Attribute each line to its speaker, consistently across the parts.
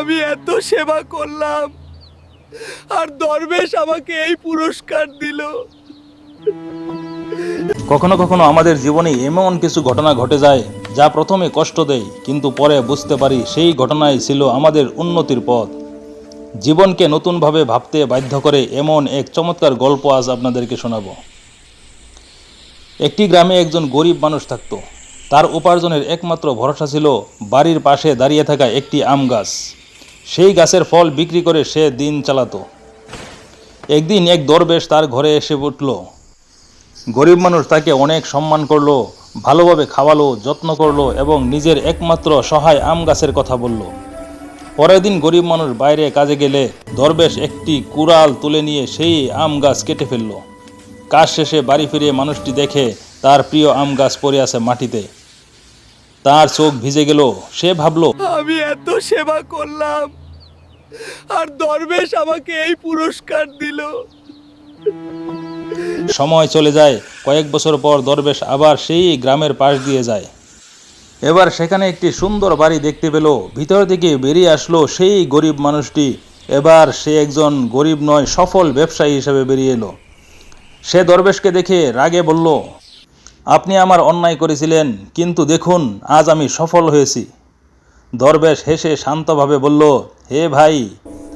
Speaker 1: আমি এত সেবা করলাম। আর দরবেশ আমাকে এই পুরস্কার দিল।
Speaker 2: কখনো কখনো আমাদের জীবনে এমন কিছু ঘটনা ঘটে যায়, যা প্রথমে কষ্ট দেয়, কিন্তু পরে বুঝতে পারি সেই ঘটনাই ছিল আমাদের উন্নতির পথ। জীবনকে নতুনভাবে ভাবতে বাধ্য করে এমন এক চমৎকার গল্প আজ আপনাদেরকে শোনাবো। একটি গ্রামে একজন গরিব মানুষ থাকত। তার উপার্জনের একমাত্র ভরসা ছিল বাড়ির পাশে দাঁড়িয়ে থাকা একটি আম গাছ। সেই গাছের ফল বিক্রি করে সে দিন চালাতো। একদিন এক দরবেশ তার ঘরে এসে উঠল গরিব মানুষ তাকে অনেক সম্মান করল, ভালোভাবে খাওয়ালো, যত্ন করল এবং নিজের একমাত্র সহায় আম গাছের কথা বলল। পরের দিন গরিব মানুষ বাইরে কাজে গেলে দরবেশ একটি কুড়াল তুলে নিয়ে সেই আম গাছ কেটে ফেলল। কাজ শেষে বাড়ি ফিরে মানুষটি দেখে তার প্রিয় আম গাছ পড়ে আছে মাটিতে। তার চোখ ভিজে গেল। সে ভাবলো
Speaker 1: আমি এত সেবা করলাম আর দরবেশ আমাকে এই পুরস্কার দিল।
Speaker 2: সময় চলে যায় কয়েক বছর পর দরবেশ আবার সেই গ্রামের পাশ দিয়ে যায়। এবার সেখানে একটি সুন্দর বাড়ি দেখতে পেল। ভিতর থেকে বেরিয়ে আসলো সেই গরিব মানুষটি। এবার সে একজন গরিব নয় সফল ব্যবসায়ী হিসেবে বেরিয়ে এলো। সে দরবেশকে দেখে রাগে বলল আপনি আমার অন্যায় করেছিলেন, কিন্তু দেখুন, আজ আমি সফল হয়েছি। দরবেশ হেসে শান্তভাবে বলল, হে ভাই,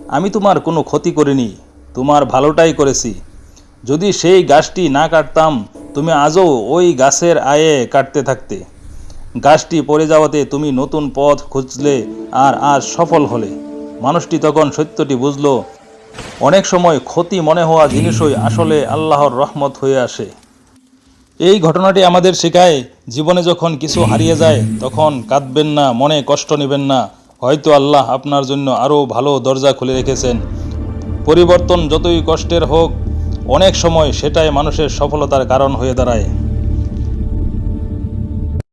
Speaker 2: আমি তোমার কোনো ক্ষতি করিনি, তোমার ভালোটাই করেছি। যদি সেই গাছটি না কাটতাম, তুমি আজও ওই গাছের আয়ে কাটতে থাকতে। গাছটি পড়ে যাওয়াতে তুমি নতুন পথ খুঁজলে আর আজ সফল হলে। মানুষটি তখন সত্যটি বুঝলো, অনেক সময় ক্ষতি মনে হওয়া জিনিসই আসলে আল্লাহর রহমত হয়ে আসে। এই ঘটনাটি আমাদের শেখায়, জীবনে যখন কিছু হারিয়ে যায়, তখন কাঁদবেন না, মনে কষ্ট নেবেন না। হয়তো আল্লাহ আপনার জন্য আরও ভালো দরজা খুলে রেখেছেন। পরিবর্তন যতই কষ্টের হোক, অনেক সময় সেটাই মানুষের সফলতার কারণ হয়ে দাঁড়ায়।